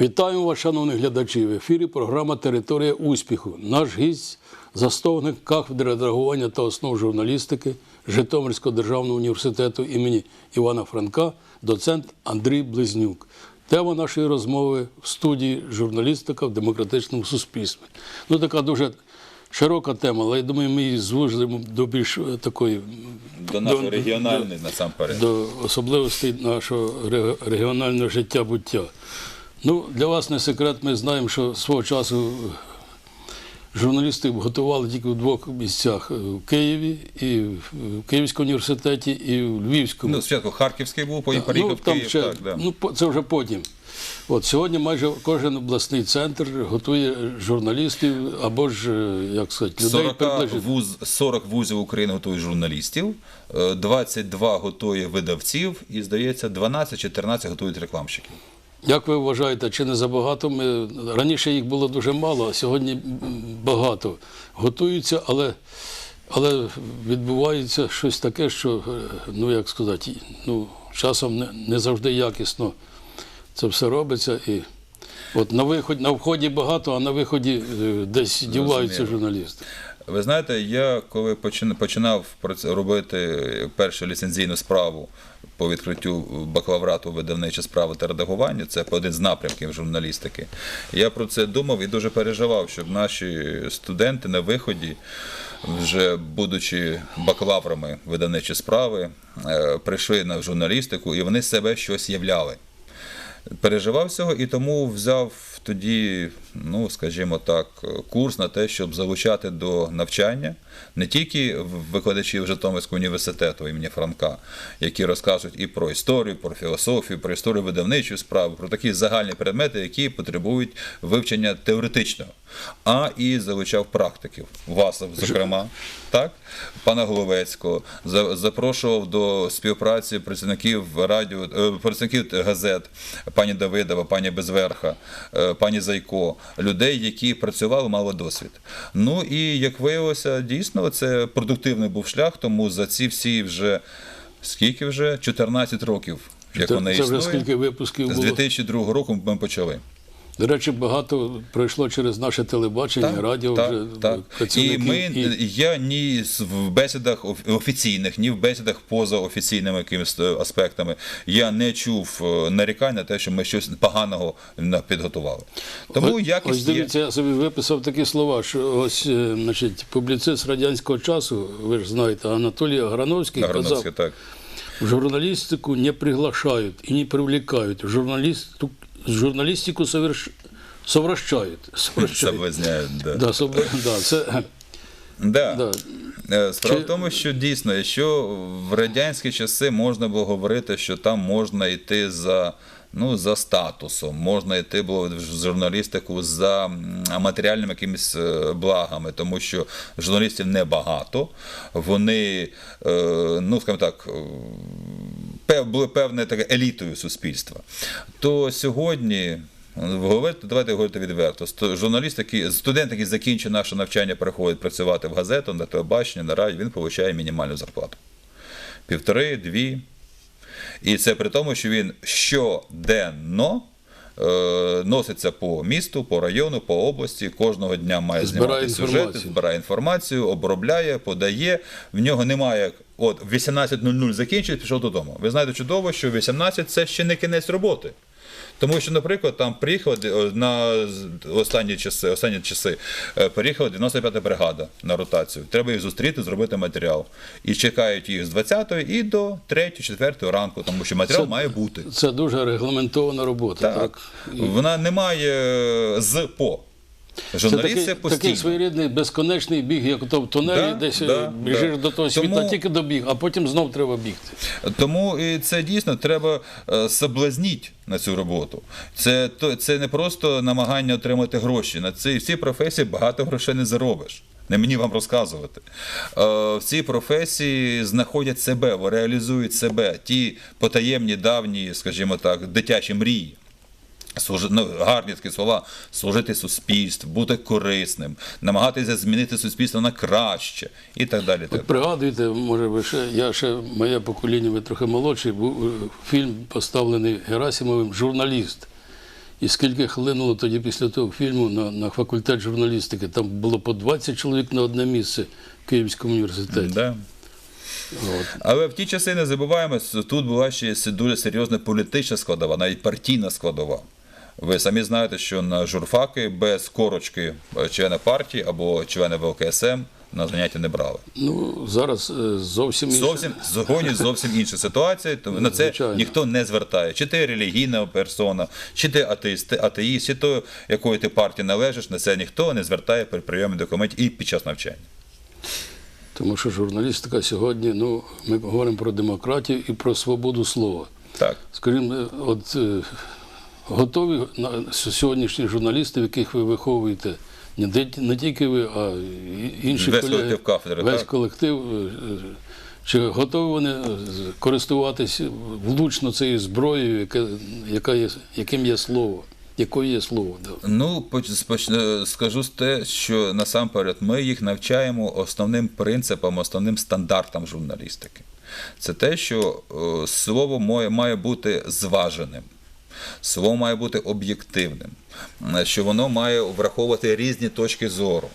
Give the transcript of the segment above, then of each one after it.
Вітаємо вас, шановні глядачі. В ефірі програма Територія успіху. Наш гість засновник кафедри реагування та основ журналістики Житомирського державного університету імені Івана Франка, доцент Андрій Близнюк. Тема нашої розмови в студії журналістика в демократичному суспільстві. Ну, така дуже широка тема, але я думаю, ми її звужимо до більш е, такої До нашої регіональної насамперед. до особливостей нашого регіонального життя буття. Ну, для вас не секрет, ми знаємо, що свого часу журналісти готували тільки в двох місцях в Києві, і в Київському університеті, і в Львівському. Ну, спочатку Харківський був, потім переїхав в Київ. ще- так, да. ну, це вже потім. От сьогодні майже кожен обласний центр готує журналістів або ж, е, як сказати, людей 40, приближити. вуз, 40 вузів України готують журналістів, е, 22 готує видавців і, здається, 12-14 готують рекламщиків. Як ви вважаєте, чи не забагато? Ми раніше їх було дуже мало, а сьогодні багато готуються, але, але відбувається щось таке, що ну як сказати, ну часом не, не завжди якісно це все робиться. І от на виході на вході багато, а на виході е, десь діваються журналісти. Ви знаєте, я коли почина- починав робити першу ліцензійну справу по відкриттю бакалаврату видавнича справа та редагування, це один з напрямків журналістики. Я про це думав і дуже переживав, щоб наші студенти на виході, вже будучи бакалаврами видавничі справи, е, прийшли на журналістику і вони себе щось являли переживав цього і тому взяв тоді, ну скажімо так, курс на те, щоб залучати до навчання не тільки викладачів Житомирського університету імені Франка, які розкажуть і про історію, про філософію, про історію видавничої справи, про такі загальні предмети, які потребують вивчення теоретичного, а і залучав практиків, вас, зокрема, так, пана Головецького, за- запрошував до співпраці працівників радіо, е, працівників газет, пані Давидова, пані Безверха, е, пані Зайко, людей, які працювали, мали досвід. Ну і як виявилося, дійсно це продуктивний був шлях, тому за ці всі вже скільки вже 14 років, як Це, вона це вже існує. скільки випусків З було. 2002 року ми почали. До речі, багато пройшло через наше телебачення, радіо так, вже так. І ми, і- я ні в бесідах офіційних, ні в бесідах поза офіційними якимись е, аспектами я не чув е, нарікань на те, що ми щось поганого підготували. Тому Ось- якість Ось є. дивіться, я собі виписав такі слова, що ось е, значить, публіцист радянського часу, ви ж знаєте, Анатолій Аграновський Аграновське, казав, так. в журналістику не приглашають і не привлекають, журналістику, журналістику соверш... совращають. Соблазняють, да. Да, собра- да, це, Да. да. Е, Справа Чи- в тому, що дійсно, якщо в радянські часи можна було говорити, що там можна йти за. Ну, за статусом, можна йти було в журналістику за матеріальними якимись е, благами, тому що журналістів небагато. Вони, е, ну скажімо так, були певною таке елітою суспільства. То сьогодні. Говорити, давайте говорити відверто. Журналіст, який, студент, який закінчив наше навчання, приходить працювати в газету, на телебачення, на радіо, він отримує мінімальну зарплату. Півтори, дві. І це при тому, що він щоденно носиться по місту, по району, по області, кожного дня має Збирає знімати сюжети, збирає інформацію, обробляє, подає. В нього немає. От в 18.00 закінчить, пішов додому. Ви знаєте чудово, що 18 це ще не кінець роботи. Тому що, наприклад, там приїхала на останні часи, останні часи е, приїхала 95-та бригада на ротацію. Треба їх зустріти, зробити матеріал. І чекають їх з 20-ї і до 3-4 ранку, тому що матеріал Це- має бути. це дуже регламентована робота. Так. Так. Вона не має е, з по. Це Журналіст такий, це такий постійно. своєрідний безконечний біг, як то в тунелі, Да, десь да, е, біжиш да. до того світа, Тому- тільки добіг, а потім знов треба бігти. Тому і це дійсно треба е, соблазніть на цю роботу. Це, то- це не просто намагання отримати гроші. На цій всій професії багато грошей не заробиш. Не мені вам розказувати. Е, В цій професії знаходять себе, реалізують себе ті потаємні, давні, скажімо так, дитячі мрії. Ну, гарні такі слова, служити суспільству, бути корисним, намагатися змінити суспільство на краще і так далі. Так От пригадуєте, може ви ще, я ще, моє покоління, ви трохи молодший, був е, фільм поставлений Герасимовим журналіст. І скільки хлинуло тоді після того фільму на, на факультет журналістики. Там було по 20 чоловік на одне місце в Київському університеті. Да. От. Але в ті часи не забуваємо, тут була ще дуже серйозна політична складова, навіть партійна складова. Ви самі знаєте, що на журфаки без корочки е, члена партії або члена ВЛКСМ на заняття не брали. Ну, зараз е, зовсім. Зовсім сьогодні зовсім інша ситуація. Тому на це Звичайно. ніхто не звертає. Чи ти релігійна персона, чи ти атеїст, атеїст, чи то якої ти партії належиш, на це ніхто не звертає при прийомі документів і під час навчання. Тому що журналістика сьогодні, ну, ми говоримо про демократію і про свободу слова. Так. Скажімо, е, от готові сьогоднішні журналісти, яких ви виховуєте, не, тільки ви, а інші Весь колеги, колектив кафедри, весь так? колектив. е, е, Чи готові вони е, користуватися влучно цією зброєю, яка, яка є, яким є слово, якою є слово? Ну, скажу те, що насамперед ми їх навчаємо основним принципам, основним стандартам журналістики. Це те, що слово має бути зваженим. Слово має бути об'єктивним, е, що воно має враховувати різні точки зору.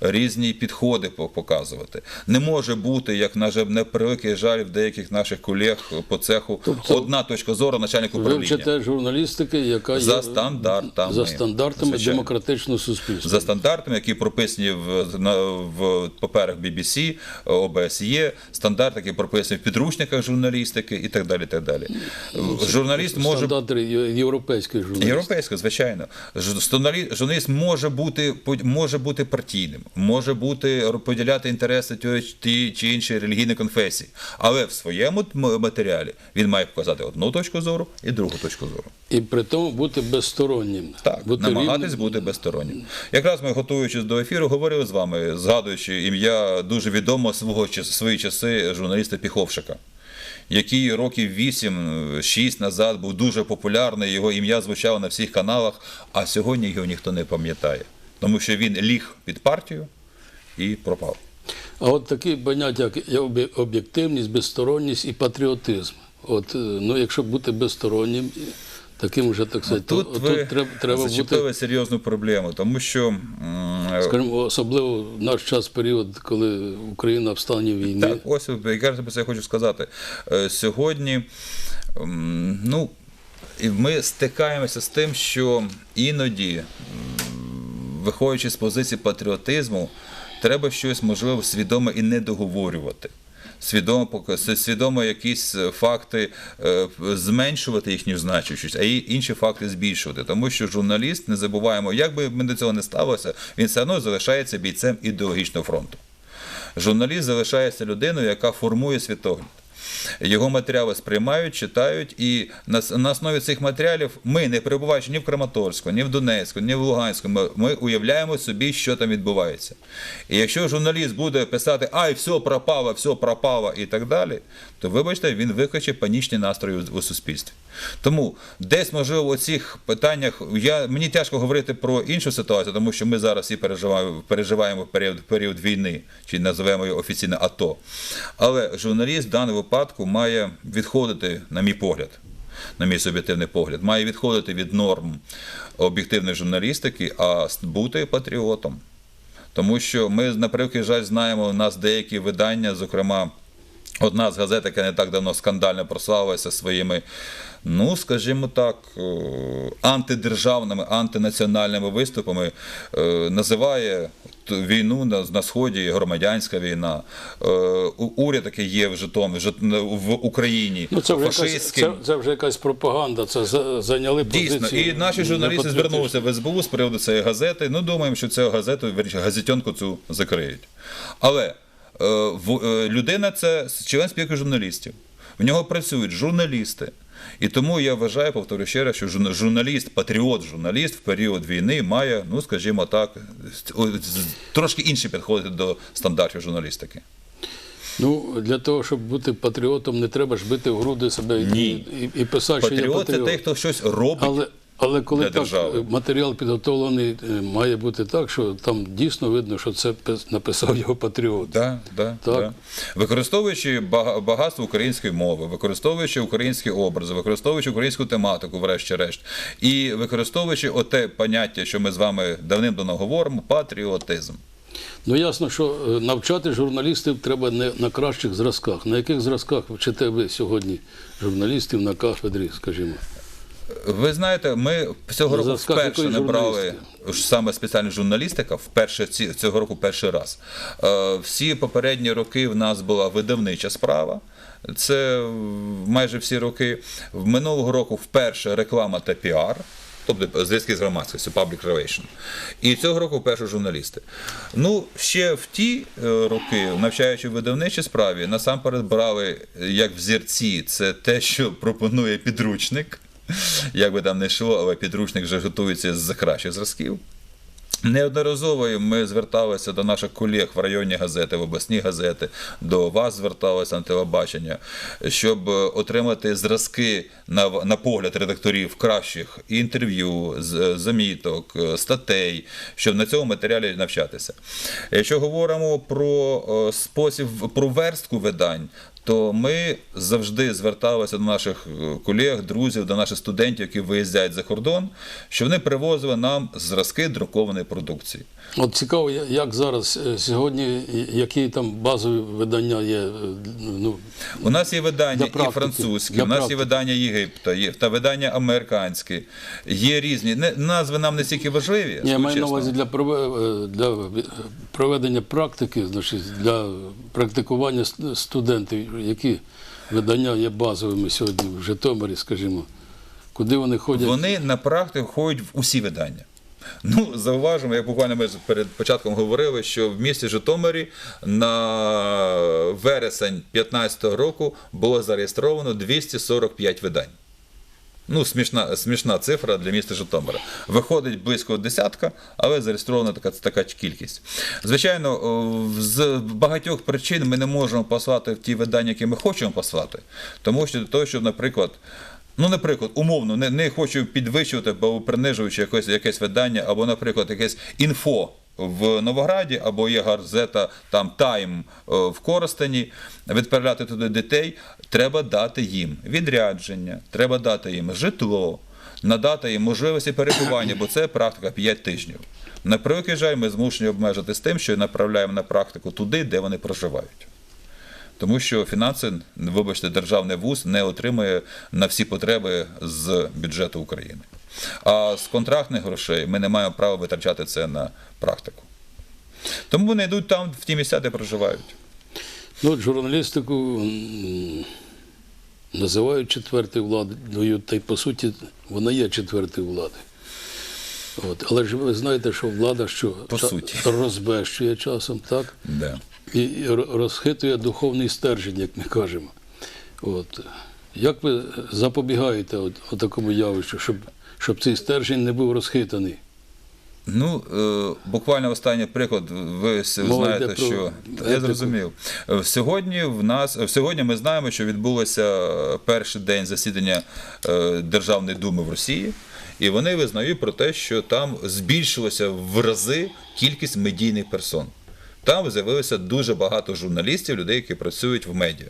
Різні підходи по- показувати. Не може бути, як на не превеликий жаль в деяких наших колег по цеху, Тобто одна точка зору начальника управління. вчите журналістики, яка За є стандартами. за стандартами Звичайно. демократичного суспільства. за стандартами, які прописані в, на, в паперах BBC, ОБСЄ, стандарти, які прописані в підручниках журналістики і так далі. Так далі. Журналіст може Стандарти європейської журналістики. Європейська, звичайно. Журналіст може бути може бути партійним, може бути поділяти інтереси тієї ті чи іншої релігійної конфесії, але в своєму матеріалі він має показати одну точку зору і другу точку зору. І при тому бути безстороннім. Так, бути намагатись рівним. бути безстороннім. Якраз ми, готуючись до ефіру, говорили з вами, згадуючи ім'я дуже відомого свого свої часи журналіста Піховшика, який років 8-6 назад був дуже популярний, його ім'я звучало на всіх каналах, а сьогодні його ніхто не пам'ятає, тому що він ліг під партію і пропав. А от такі поняття, як об'єктивність, безсторонність і патріотизм. От, е, ну, якщо бути безстороннім, таким вже так сказати, Тут то, ви тут треба, треба зачепили бути, серйозну проблему, тому що скажімо, особливо в наш час період, коли Україна в стані війни. Так, ось якраз про це я хочу сказати. Е, Сьогодні, ну, ми стикаємося з тим, що іноді, виходячи з позиції патріотизму, треба щось можливо свідомо і не договорювати. Свідомо, свідомо якісь е, факти е, зменшувати їхню значущість, а інші факти збільшувати. Тому що журналіст, не забуваємо, як би ми до цього не ставилося, він все одно залишається бійцем ідеологічного фронту. Журналіст залишається людиною, яка формує світогляд. Його матеріали сприймають, читають, і на, на основі цих матеріалів ми, не перебуваючи ні в Краматорську, ні в Донецьку, ні в Луганську, ми, ми уявляємо собі, що там відбувається. І якщо журналіст буде писати ай, все пропало, все пропало і так далі, то вибачте, він викличе панічні настрої у, у суспільстві. Тому десь, можливо, у цих питаннях я, мені тяжко говорити про іншу ситуацію, тому що ми зараз всі переживаємо, переживаємо період, період війни, чи називаємо його офіційно АТО. Але журналіст в даному випадку має відходити, на мій погляд, на мій суб'єктивний погляд, має відходити від норм об'єктивної журналістики, а бути патріотом. Тому що ми, на превеликий жаль, знаємо, у нас деякі видання, зокрема, одна з газет, яка не так давно скандально прославилася своїми, ну, скажімо так, е, антидержавними, антинаціональними виступами, е, називає війну на, на Сході громадянська війна. Е, Уряд, який є в Житомирі, в Україні, Ну, це вже, якась, це, це вже якась пропаганда, це за- зайняли Дійсно, і наші журналісти звернулися в СБУ з приводу цієї газети. Ну, думаємо, що цю газету, газетенку цю закриють. Але е, в- е, людина це член спілки журналістів. В нього працюють журналісти. І тому я вважаю, повторю ще раз, що журналіст, патріот, журналіст в період війни має, ну скажімо так, трошки інші підходити до стандартів журналістики. Ну, для того, щоб бути патріотом, не треба ж бити в груди себе і, Ні. і, і писати, що я Патріот це той, хто щось робить Але Але коли для так держави. е, матеріал підготовлений, е, має бути так, що там дійсно видно, що це написав його патріот. Да, да, Так. Да. Використовуючи багатство української мови, використовуючи українські образи, використовуючи українську тематику, врешті-решт, і використовуючи оте поняття, що ми з вами давним-давно говоримо, патріотизм. Ну ясно, що е, навчати журналістів треба не на кращих зразках. На яких зразках вчите ви сьогодні журналістів на кафедрі, скажімо? Ви знаєте, ми цього року вперше якої набрали саме спеціальна журналістика, вперше цього року перший раз. Е, Всі попередні роки в нас була видавнича справа. Це майже всі роки. В минулого року вперше реклама та піар. Тобто зв'язки з громадськістю, public relation. І цього року вперше журналісти. Ну, ще в ті е, роки, навчаючи в видавничій справі, насамперед брали як взірці, це те, що пропонує підручник. Як би там не йшло, але підручник вже готується з кращих зразків. Неодноразово ми зверталися до наших колег в районні газети, в обласні газети, до вас зверталися на телебачення, щоб е, отримати зразки на, на погляд редакторів кращих інтерв'ю, заміток, е, статей, щоб на цьому матеріалі навчатися. Якщо говоримо про е, спосіб, про верстку видань, то ми завжди зверталися до наших е, колег, друзів, до наших студентів, які виїздять за кордон, що вони привозили нам зразки друкованої продукції. От цікаво, як зараз е, сьогодні, які там базові видання є. е, Ну, У нас є видання і французькі, у нас є видання Єгипта, є та видання американські. Є різні. Не, назви нам не стільки важливі. я маю на увазі для, е, для проведення практики, значить, для практикування студентів, які видання є базовими сьогодні в Житомирі, скажімо, куди вони ходять. Вони на практику ходять в усі видання. Ну, зауважимо, як буквально ми перед початком говорили, що в місті Житомирі на вересень 2015 року було зареєстровано 245 видань. Ну, смішна, смішна цифра для міста Житомира. Виходить близько десятка, але зареєстрована така, така кількість. Звичайно, з багатьох причин ми не можемо послати ті видання, які ми хочемо послати. Тому що для того, щоб, наприклад, ну, наприклад, умовно, не, не хочу підвищувати або принижуючи якесь, якесь видання, або, наприклад, якесь інфо. В Новограді або є газета там Тайм е, в Коростені, відправляти туди дітей, треба дати їм відрядження, треба дати їм житло, надати їм можливості перебування, бо це практика 5 тижнів. На жаль, ми змушені обмежити з тим, що направляємо на практику туди, де вони проживають. Тому що фінанси, вибачте, державний вуз не отримує на всі потреби з бюджету України. А з контрактних грошей ми не маємо права витрачати це на практику. Тому вони йдуть там, в ті місця, де проживають. Ну, от журналістику називають четвертою владою, та й по суті вона є четвертою владою. От. Але ж ви знаєте, що влада що По суті. розбещує часом, так? Да. І розхитує духовний стержень, як ми кажемо. От. Як ви запобігаєте от, от такому явищу, щоб, щоб цей стержень не був розхитаний? Ну, е, буквально останній приклад. Ви Мова знаєте, про що етику. я зрозумів. Сьогодні в нас сьогодні ми знаємо, що відбулося перший день засідання е, Державної думи в Росії, і вони визнають про те, що там збільшилося в рази кількість медійних персон. Там з'явилося дуже багато журналістів, людей, які працюють в медіа,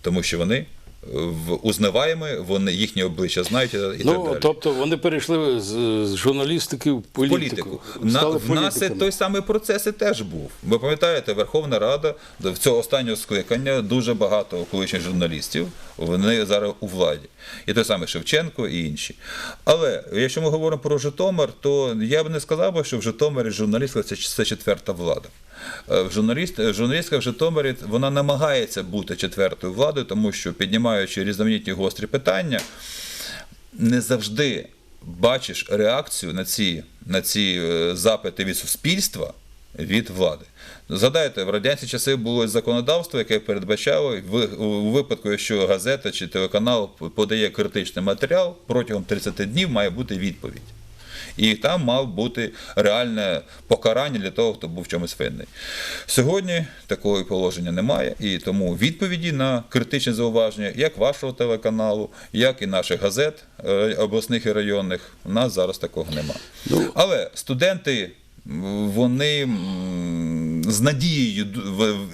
тому що вони е, в узнаваємі, вони їхні обличчя знають і, так ну, далі. тобто вони перейшли з, з журналістики в політику. політику. На, в нас той самий процес і теж був. Ви пам'ятаєте, Верховна Рада до цього останнього скликання дуже багато колишніх журналістів. Вони зараз у владі. І той самий Шевченко і інші. Але якщо ми говоримо про Житомир, то я б не сказав, що в Житомирі журналістика це, це четверта влада. Е, Журналіст, журналістка в Житомирі вона намагається бути четвертою владою, тому що піднімаючи різноманітні гострі питання, не завжди бачиш реакцію на ці, на ці е, запити від суспільства, від влади. Згадайте, в радянські часи було законодавство, яке передбачало у випадку, якщо газета чи телеканал подає критичний матеріал, протягом 30 днів має бути відповідь. І там мав бути реальне покарання для того, хто був в чомусь винний. Сьогодні такого положення немає, і тому відповіді на критичні зауваження, як вашого телеканалу, як і наших газет е, обласних і районних, у нас зараз такого немає. Ну, Але студенти вони з надією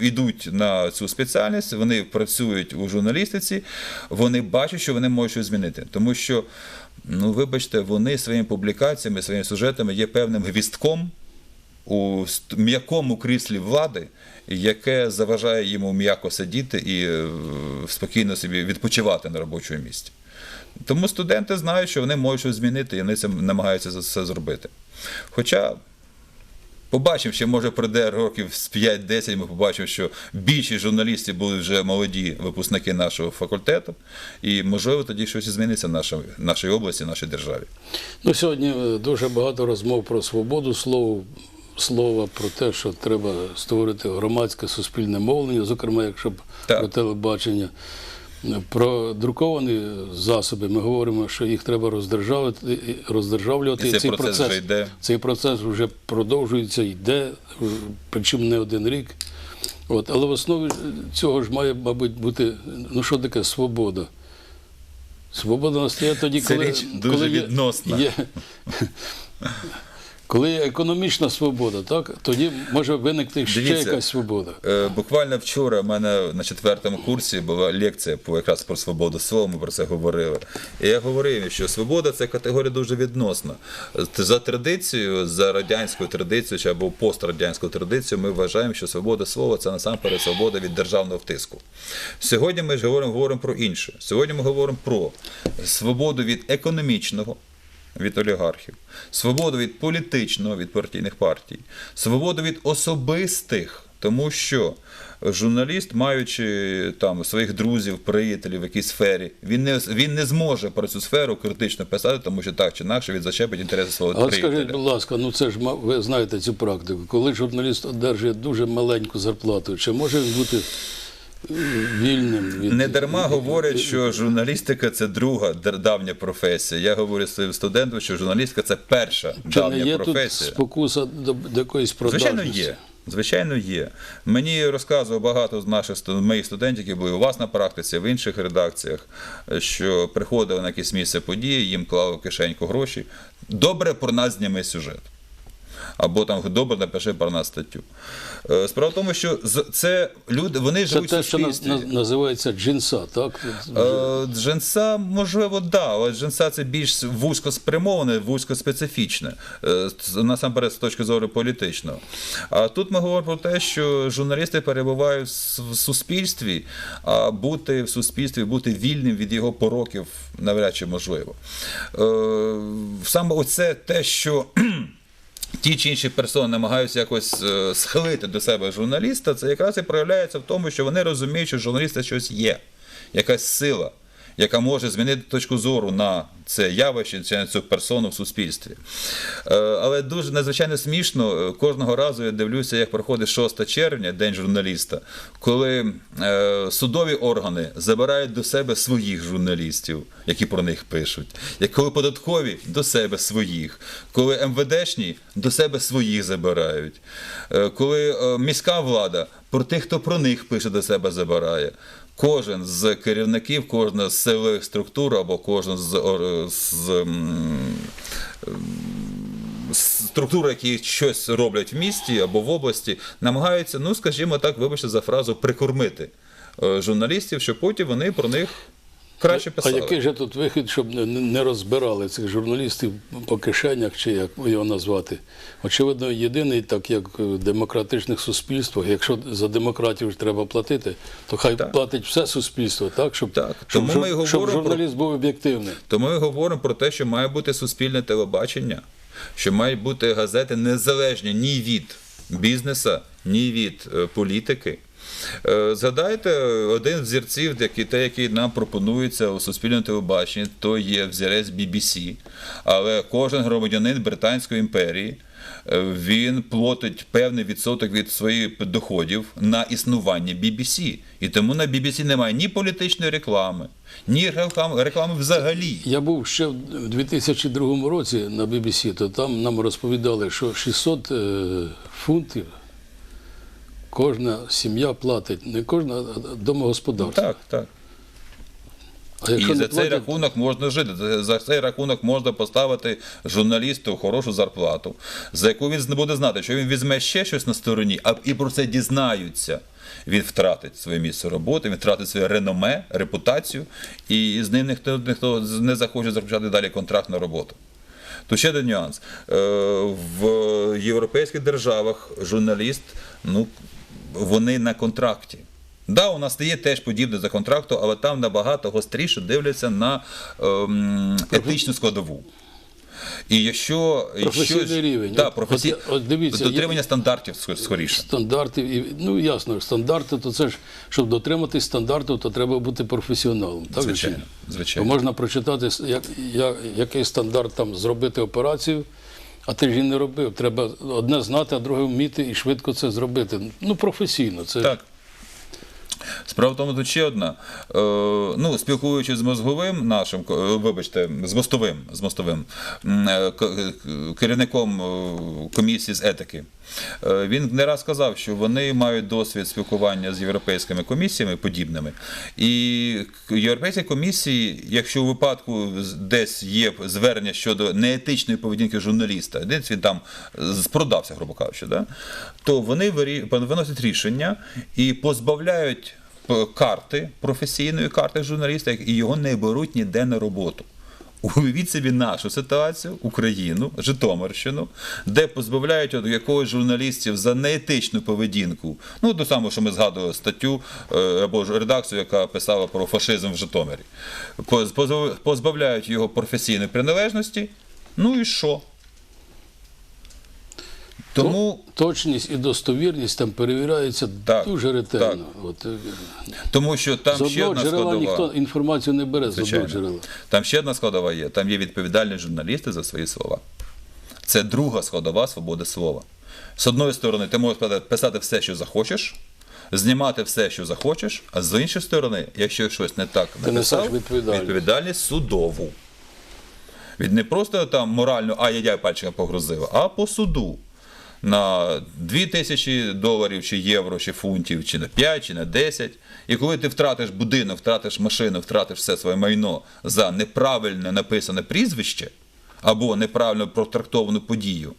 йдуть на цю спеціальність, вони працюють у журналістиці, вони бачать, що вони можуть щось змінити. Тому що, ну вибачте, вони своїми публікаціями, своїми сюжетами є певним гвістком у м'якому кріслі влади, яке заважає йому м'яко сидіти і е, спокійно собі відпочивати на робочому місці. Тому студенти знають, що вони можуть щось змінити, і вони намагаються це зробити. Хоча побачимо, ще може пройде років з 5-10, ми побачимо, що більшість журналістів були вже молоді випускники нашого факультету, і можливо тоді щось зміниться в нашій, нашій області, в нашій державі. Ну, сьогодні е, дуже багато розмов про свободу слова, слова, про те, що треба створити громадське суспільне мовлення, зокрема, якщо б Так. про телебачення. Про друковані засоби ми говоримо, що їх треба роздержавити, роздержавлювати. І цей процес вже йде. Цей процес вже продовжується, йде, е, причому не один рік. От, але в основі цього ж має, мабуть, бути, ну що таке свобода? Свобода настає тоді, Це коли, річ дуже коли є, відносна. Є, коли є економічна свобода, так, тоді може виникти ще Дивіться, якась свобода. Е, Буквально вчора в мене на четвертому курсі була лекція по якраз про свободу слова. Ми про це говорили. І я говорив, що свобода це категорія дуже відносна. За традицією, за радянською традицією чи або пострадянською традицією, ми вважаємо, що свобода слова це насамперед свобода від державного втиску. Сьогодні ми ж говоримо, говоримо про інше. Сьогодні ми говоримо про свободу від економічного від олігархів, свободу від політичного, від партійних партій, свободу від особистих, тому що журналіст, маючи там своїх друзів, приятелів в якійсь сфері, він не, він не зможе про цю сферу критично писати, тому що так чи інакше він зачепить інтереси свого приятеля. скажіть, будь ласка, ну це ж ви знаєте цю практику. Коли журналіст одержує дуже маленьку зарплату, чи може він бути вільним від Не дарма говорять, що журналістика це друга давня професія. Я говорю своїм студентам, що журналістика це перша чи не давня є тут професія. спокуса до, до якоїсь продажності? Звичайно, є. Звичайно, є. Мені розказував багато з наших сту- моїх студентів, які були у вас на практиці, в інших редакціях, що приходили на якесь місце події, їм клали в кишеньку гроші. Добре про нас зніми сюжет. Або там добре напиши про нас статтю. Е, Справа в тому, що це люди, вони Це живуть в те, що на- на- називається джинса, так? Е, Джинса, можливо, да, але джинса це більш вузько спрямоване, вузько специфічне, е, насамперед з точки зору політичного. А тут ми говоримо про те, що журналісти перебувають в суспільстві, а бути в суспільстві, бути вільним від його пороків навряд чи можливо. Саме оце те, що. Ті чи інші персони намагаються якось е, схилити до себе журналіста, це якраз і проявляється в тому, що вони розуміють, що журналіста щось є, якась сила, яка може змінити точку зору на це явище чи на цю персону в суспільстві. Е, Але дуже надзвичайно смішно, е, кожного разу я дивлюся, як проходить 6 червня, День журналіста, коли е, судові органи забирають до себе своїх журналістів, які про них пишуть, коли податкові до себе своїх, коли МВДшні до себе своїх забирають, коли міська влада про тих, хто про них пише, до себе забирає. Кожен з керівників, кожна з силових структур або кожен з, з, з м, структури, які щось роблять в місті або в області, намагаються, ну скажімо так, вибачте за фразу, прикормити е, журналістів, щоб потім вони про них краще А який же тут вихід, щоб не, розбирали цих журналістів по кишенях, чи як його назвати? Очевидно, єдиний, так як в демократичних суспільствах, якщо за демократію ж треба платити, то хай Так. платить все суспільство, так? Щоб, Так. щоб, Тому ми щоб говоримо про- журналіст був об'єктивний. То ми говоримо про те, що має бути суспільне телебачення, що мають бути газети незалежні ні від бізнеса, ні від е, політики. Е, Згадайте, один з зірців, те, який нам пропонується у суспільному телебаченні, то є взірець BBC. Але кожен громадянин Британської імперії е, він платить певний відсоток від своїх доходів на існування BBC. І тому на BBC немає ні політичної реклами, ні реклами, реклами взагалі. Я був ще в 2002 році на BBC, то там нам розповідали, що 600 е, фунтів кожна сім'я платить, не кожна домогосподарство. Так, так. А І за цей рахунок можна жити. За- За цей рахунок можна поставити журналісту хорошу зарплату, за яку він не буде знати, що він візьме ще щось на стороні, а і про це дізнаються. Він втратить своє місце роботи, він втратить своє реноме, репутацію, і з ним ніхто, ніхто не захоче заключати далі контракт на роботу. То ще один нюанс. Е, В європейських державах журналіст, ну, вони на контракті. Да, у нас є теж подібне за контракту, але там набагато гостріше дивляться на ем, етичну складову. І якщо, Професійний якщо рівень. Да, професій... от- от дивіться, дотримання стандартів скоріше. стандартів, і, ну ясно, стандарти, то це ж, щоб дотриматись стандартів, то треба бути професіоналом. Так, Звичайно, звичайно. То можна прочитати, як, як, який стандарт там зробити операцію, а ти ж її не робив. Треба одне знати, а друге вміти і швидко це зробити. Ну, професійно. Це Так. Справа в тому, тут ще одна. Е, ну, спілкуючись з мозговим нашим, е, вибачте, з мостовим, з мостовим е, е, керівником комісії з етики, він не раз сказав, що вони мають досвід спілкування з європейськими комісіями подібними. І європейські комісії, якщо у випадку десь є звернення щодо неетичної поведінки журналіста, десь він там з- продався, грубо кажучи, да? то вони виносять рішення і позбавляють карти, професійної карти журналіста, і його не беруть ніде на роботу. Уявіть собі нашу ситуацію, Україну, Житомирщину, де позбавляють от якогось журналістів за неетичну поведінку. Ну, до самого, що ми згадували статтю е, або ж редакцію, яка писала про фашизм в Житомирі. Поз- Позбавляють його професійної приналежності. Ну і що? Тому. точність і достовірність там перевіряється Так, дуже ретельно. От, е, Тому що там з ще одного одна джерела складова. ніхто інформацію не бере з Звичайно. одного джерела. Там ще одна складова є. Там є відповідальність журналісти за свої слова. Це друга складова свободи слова. З одної сторони, ти можеш писати- писати все, що захочеш, знімати все, що захочеш, а з іншої сторони, якщо щось не так написав, несеш відповідальність. відповідальність судову. Від не просто там морально ай-яй-яй пальчика погрузив, а по суду. На 2 тисячі доларів, чи євро, чи фунтів, чи на 5, чи на 10. І коли ти втратиш будинок, втратиш машину, втратиш все своє майно за неправильне написане прізвище, або неправильно протрактовану подію,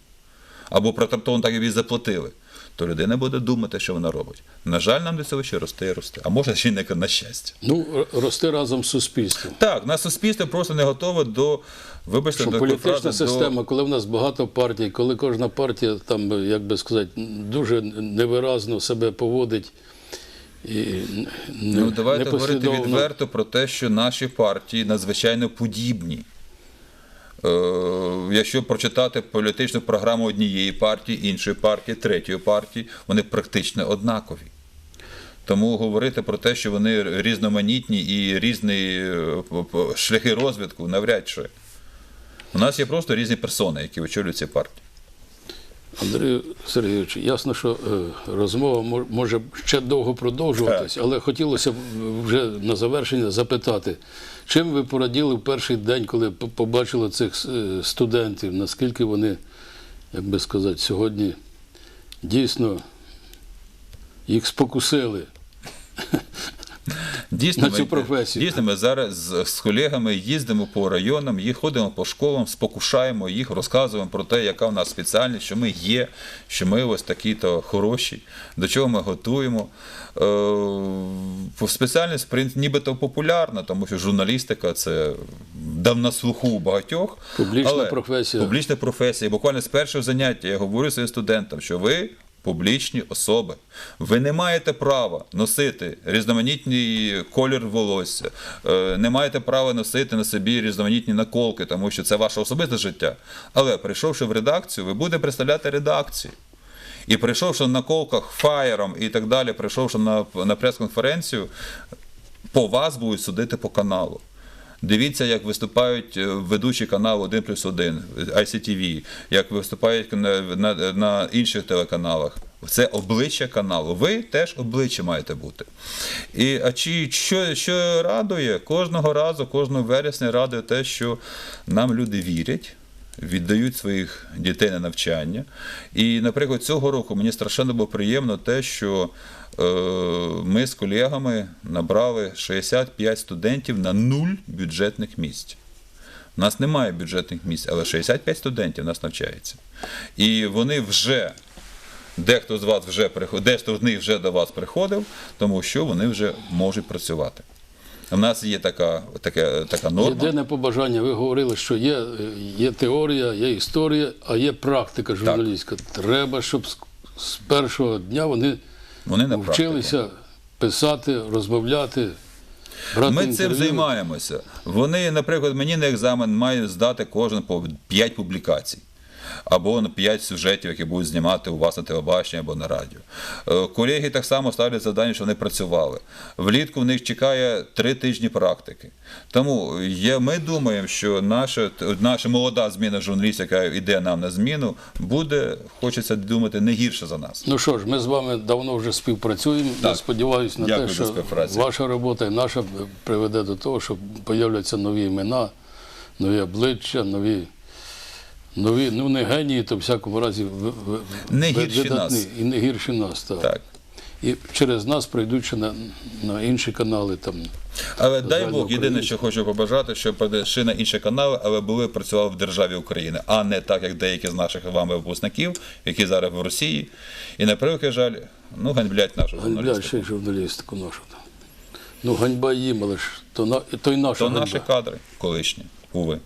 або протрактовану так, як їй заплатили, то людина буде думати, що вона робить. На жаль, нам до цього ще росте і росте. А може ще не на щастя. Ну, р- рости разом з суспільством. Так, на суспільство просто не готове до, вибачте, Що до політична фрази, до- система, коли в нас багато партій, коли кожна партія там, як би сказати, дуже невиразно себе поводить і не, Ну, давайте говорити відверто про те, що наші партії надзвичайно подібні. Е, якщо прочитати політичну програму однієї партії, іншої партії, третьої партії, вони практично однакові. Тому говорити про те, що вони різноманітні і різні е, шляхи розвитку, навряд чи. У нас є просто різні персони, які очолюють ці партії. Андрію Сергійовичу, ясно, що е, розмова може ще довго продовжуватись, але хотілося б вже на завершення запитати, чим ви пораділи в перший день, коли побачили цих е, студентів, наскільки вони, як би сказати, сьогодні дійсно їх спокусили? Дійсно, на ми, цю професію. Дійсно, ми зараз з, з колегами їздимо по районам, їх ходимо по школам, спокушаємо їх, розказуємо про те, яка в нас спеціальність, що ми є, що ми ось такі-то хороші, до чого ми готуємо. Е, спеціальність, нібито популярна, тому що журналістика це дав на слуху у багатьох. Публічна але професія. Публічна професія. Буквально з першого заняття я говорю своїм студентам, що ви публічні особи. Ви не маєте права носити різноманітний колір волосся, е, не маєте права носити на собі різноманітні наколки, тому що це ваше особисте життя. Але прийшовши в редакцію, ви будете представляти редакцію. І прийшовши на колках фаєром і так далі, прийшовши на, на прес-конференцію, по вас будуть судити по каналу. Дивіться, як виступають е, ведучі каналу 1 плюс 1, ICTV, як виступають на, на, на інших телеканалах. Це обличчя каналу. Ви теж обличчя маєте бути. І, а чи що, що радує? Кожного разу, кожного вересня радує те, що нам люди вірять. Віддають своїх дітей на навчання. І, наприклад, цього року мені страшенно було приємно те, що ми з колегами набрали 65 студентів на нуль бюджетних місць. У нас немає бюджетних місць, але 65 студентів у нас навчається. І вони вже, дехто з вас вже приходив, дехто з них вже до вас приходив, тому що вони вже можуть працювати. У нас є така, така, така норма. Єдине побажання, ви говорили, що є, е, є теорія, є історія, а є практика журналістська. Треба, щоб з першого дня вони Вони на вчилися писати, розмовляти, брати Ми цим займаємося. Вони, наприклад, мені на екзамен має здати кожен по 5 публікацій. Або на 5 сюжетів, які будуть знімати у вас на телебаченні або на радіо. Е, Колеги так само ставлять завдання, що вони працювали. Влітку в них чекає 3 тижні практики. Тому є, ми думаємо, що наша, наша молода зміна журналістів, яка йде нам на зміну, буде, хочеться думати, не гірше за нас. Ну що ж, ми з вами давно вже співпрацюємо. Я сподіваюся на Дякую те, що ваша робота і наша приведе до того, що появляться нові імена, нові обличчя, нові. Нові, ну не генії, то в всякому разі ви- ви- Не гірші видатні, нас. І не гірші нас, так. Так. І через нас прийдуть ще на, на інші канали там. Але дай Бог, єдине, що хочу побажати, щоб перейшли на інші канали, але були працювали в державі України, а не так, як деякі з наших вами випускників, які зараз в Росії. І на превеликий жаль, ну ганьблять нашу Ганьбля журналістику. ще й журналістику нашу. там. Ну, ганьба їм, але ж то, на, то й наша То ганьба. наші кадри колишні, уви.